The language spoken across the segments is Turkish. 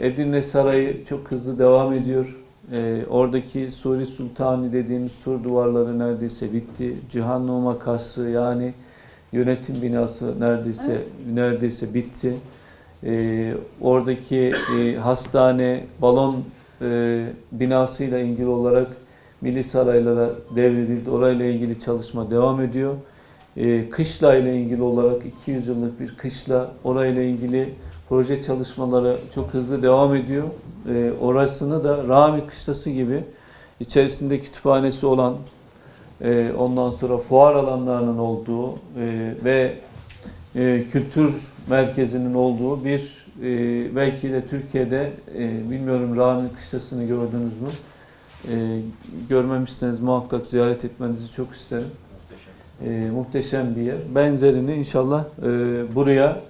Edirne Sarayı çok hızlı devam ediyor. Ee, oradaki Suri Sultani dediğimiz sur duvarları neredeyse bitti. Cihan Numa Kasrı yani yönetim binası neredeyse neredeyse bitti. Ee, oradaki e, hastane, balon e, binasıyla ilgili olarak Milli Saraylara devredildi. Orayla ilgili çalışma devam ediyor. Ee, kışla ile ilgili olarak 200 yıllık bir kışla orayla ilgili proje çalışmaları çok hızlı devam ediyor. Ee, orasını da Rami Kışlası gibi içerisinde kütüphanesi olan, e, ondan sonra fuar alanlarının olduğu e, ve e, kültür merkezinin olduğu bir e, belki de Türkiye'de e, bilmiyorum Rami Kışlası'nı gördünüz mü? E, görmemişseniz muhakkak ziyaret etmenizi çok isterim. E, muhteşem bir yer. Benzerini inşallah e, buraya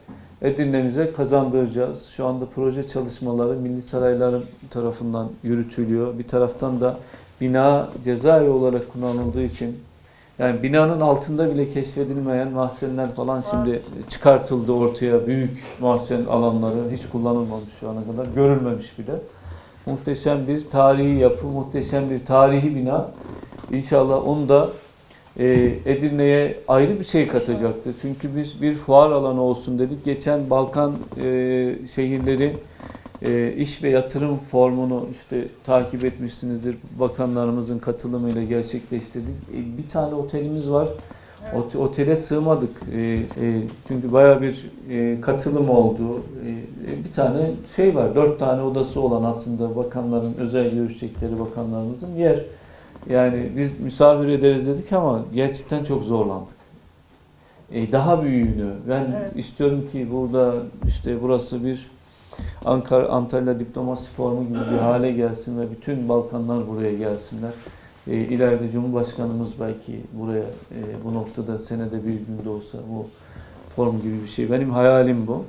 Edirne'mize kazandıracağız. Şu anda proje çalışmaları Milli Saraylar tarafından yürütülüyor. Bir taraftan da bina cezaevi olarak kullanıldığı için yani binanın altında bile keşfedilmeyen mahzenler falan şimdi çıkartıldı ortaya. Büyük mahzen alanları hiç kullanılmamış şu ana kadar. Görülmemiş bile. Muhteşem bir tarihi yapı, muhteşem bir tarihi bina. İnşallah onu da e, Edirne'ye ayrı bir şey katacaktır. Çünkü biz bir fuar alanı olsun dedik. Geçen Balkan e, şehirleri e, iş ve yatırım formunu işte takip etmişsinizdir. Bakanlarımızın katılımıyla gerçekleştirdik. Bir tane otelimiz var. Ot- Otele sığmadık. Çünkü baya bir katılım oldu. Bir tane şey var. Dört tane odası olan aslında bakanların özel görüşecekleri bakanlarımızın yer. Yani biz misafir ederiz dedik ama gerçekten çok zorlandık. E, daha büyüğünü. Ben Evet. istiyorum ki burada işte burası bir Ankara Antalya diplomasi formu gibi bir hale gelsin ve bütün Balkanlar buraya gelsinler. E, ileride Cumhurbaşkanımız belki buraya e, bu noktada senede bir günde olsa bu form gibi bir şey. Benim hayalim bu.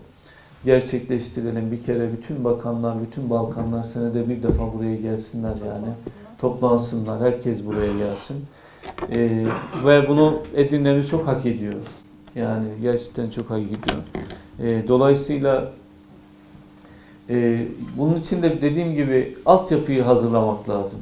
Gerçekleştirelim bir kere bütün bakanlar, bütün Balkanlar senede bir defa buraya gelsinler yani toplansınlar, herkes buraya gelsin. Ee, ve bunu Edirne'miz çok hak ediyor. Yani gerçekten çok hak ediyor. Ee, dolayısıyla e, bunun için de dediğim gibi altyapıyı hazırlamak lazım.